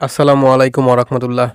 আসসালামু আলাইকুম ওরহমতুল্লাহ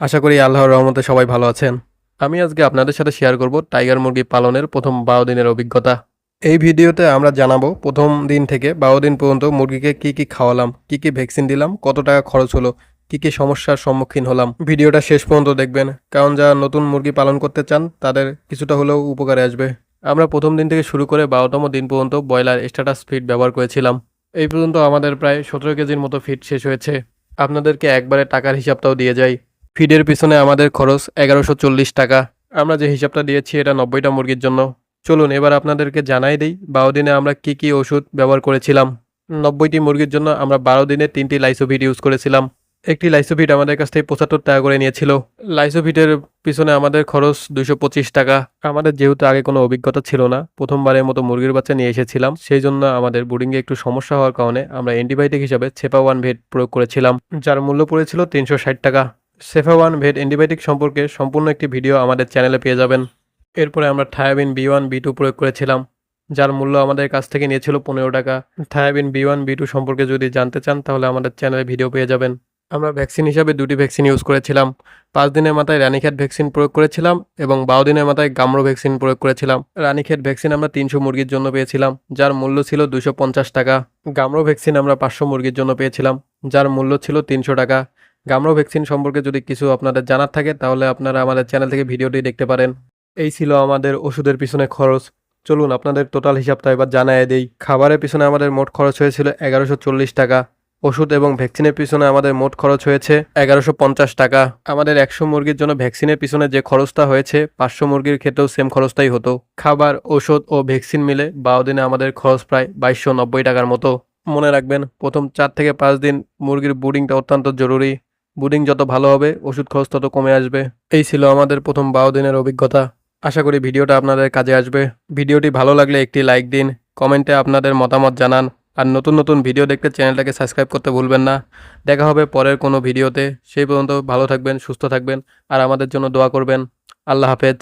আশা করি আল্লাহর রহমতে সবাই ভালো আছেন। আমি আজকে আপনাদের সাথে শেয়ার করব টাইগার মুরগি পালনের প্রথম বারো দিনের অভিজ্ঞতা। এই ভিডিওতে আমরা জানাব প্রথম দিন থেকে বারো দিন পর্যন্ত মুরগিকে কি কি খাওয়ালাম, কি কি ভ্যাকসিন দিলাম, কত টাকা খরচ হলো, কি কি সমস্যার সম্মুখীন হলাম। ভিডিওটা শেষ পর্যন্ত দেখবেন, কারণ যারা নতুন মুরগি পালন করতে চান, তাদের কিছুটা হলেও উপকারে আসবে। আমরা প্রথম দিন থেকে শুরু করে বারোতম দিন পর্যন্ত ব্রয়লার স্ট্যাটাস ফিড ব্যবহার করেছিলাম। এই পর্যন্ত আমাদের প্রায় সতেরো কেজির মতো ফিড শেষ হয়েছে। আপনাদেরকে একবারে টাকার হিসাবটাও দিয়ে যাই। ফিডের পিছনে আমাদের খরচ এগারোশো টাকা। আমরা যে হিসাবটা দিয়েছি এটা নব্বইটা মুরগির জন্য। চলুন, এবার আপনাদেরকে জানাই দিই, বারো দিনে আমরা কি কি ওষুধ ব্যবহার করেছিলাম। নব্বইটি মুরগির জন্য আমরা বারো দিনে তিনটি লাইসোভিড ইউজ করেছিলাম। একটি লাইসোভিট আমাদের কাছ থেকে পঁচাত্তর টাকা করে নিয়েছিল। লাইসোভিটের পিছনে আমাদের খরচ দুশো পঁচিশ টাকা। আমাদের যেহেতু আগে কোনো অভিজ্ঞতা ছিল না, প্রথমবারের মতো মুরগির বাচ্চা নিয়ে এসেছিলাম, সেই জন্য আমাদের বোর্ডিংয়ে একটু সমস্যা হওয়ার কারণে আমরা অ্যান্টিবায়োটিক হিসাবে সেপা ওয়ান ভেট প্রয়োগ করেছিলাম, যার মূল্য পড়েছিল তিনশো ষাট টাকা। সেফা ওয়ান ভেট অ্যান্টিবায়োটিক সম্পর্কে সম্পূর্ণ একটি ভিডিও আমাদের চ্যানেলে পেয়ে যাবেন। এরপরে আমরা থায়াবিন বি ওয়ান, বি টু প্রয়োগ করেছিলাম, যার মূল্য আমাদের কাছ থেকে নিয়েছিল পনেরো টাকা। থায়াবিন বি ওয়ান, বি টু সম্পর্কে যদি জানতে চান, তাহলে আমাদের চ্যানেলে ভিডিও পেয়ে যাবেন। আমরা ভ্যাকসিন হিসাবে দুটি ভ্যাকসিন ইউজ করেছিলাম। পাঁচ দিনের মাথায় রানীক্ষেত ভ্যাকসিন প্রয়োগ করেছিলাম এবং বারো দিনের মাথায় গামরো ভ্যাকসিন প্রয়োগ করেছিলাম। রানীক্ষেত ভ্যাকসিন আমরা তিনশো মুরগির জন্য পেয়েছিলাম, যার মূল্য ছিল দুশো পঞ্চাশ টাকা। গামরো ভ্যাকসিন আমরা পাঁচশো মুরগির জন্য পেয়েছিলাম, যার মূল্য ছিল তিনশো টাকা। গামরো ভ্যাকসিন সম্পর্কে যদি কিছু আপনাদের জানার থাকে, তাহলে আপনারা আমাদের চ্যানেল থেকে ভিডিওটি দেখতে পারেন। এই ছিল আমাদের ওষুধের পিছনে খরচ। চলুন আপনাদের টোটাল হিসাবটা এবার জানায় দেই। খাবারের পিছনে আমাদের মোট খরচ হয়েছিল এগারোশো চল্লিশ টাকা। ওষুধ এবং ভ্যাকসিনের পিছনে আমাদের মোট খরচ হয়েছে এগারোশো পঞ্চাশ টাকা। আমাদের একশো মুরগির জন্য ভ্যাকসিনের পিছনে যে খরচটা হয়েছে, পাঁচশো মুরগির ক্ষেত্রেও সেম খরচটাই হতো। খাবার, ওষুধ ও ভ্যাকসিন মিলে বারো দিনে আমাদের খরচ প্রায় বাইশশো নব্বই টাকার মতো। মনে রাখবেন, প্রথম চার থেকে পাঁচ দিন মুরগির বুডিংটা অত্যন্ত জরুরি। বুডিং যত ভালো হবে, ওষুধ খরচ তত কমে আসবে। এই ছিল আমাদের প্রথম বারো দিনের অভিজ্ঞতা। আশা করি ভিডিওটা আপনাদের কাজে আসবে। ভিডিওটি ভালো লাগলে একটি লাইক দিন, কমেন্টে আপনাদের মতামত জানান। আর নতুন নতুন ভিডিও দেখতে চ্যানেলটাকে সাবস্ক্রাইব করতে ভুলবেন না। দেখা হবে পরের কোনো ভিডিওতে। সেই পর্যন্ত ভালো থাকবেন, সুস্থ থাকবেন, আর আমাদের জন্য দোয়া করবেন। আল্লাহ হাফেজ।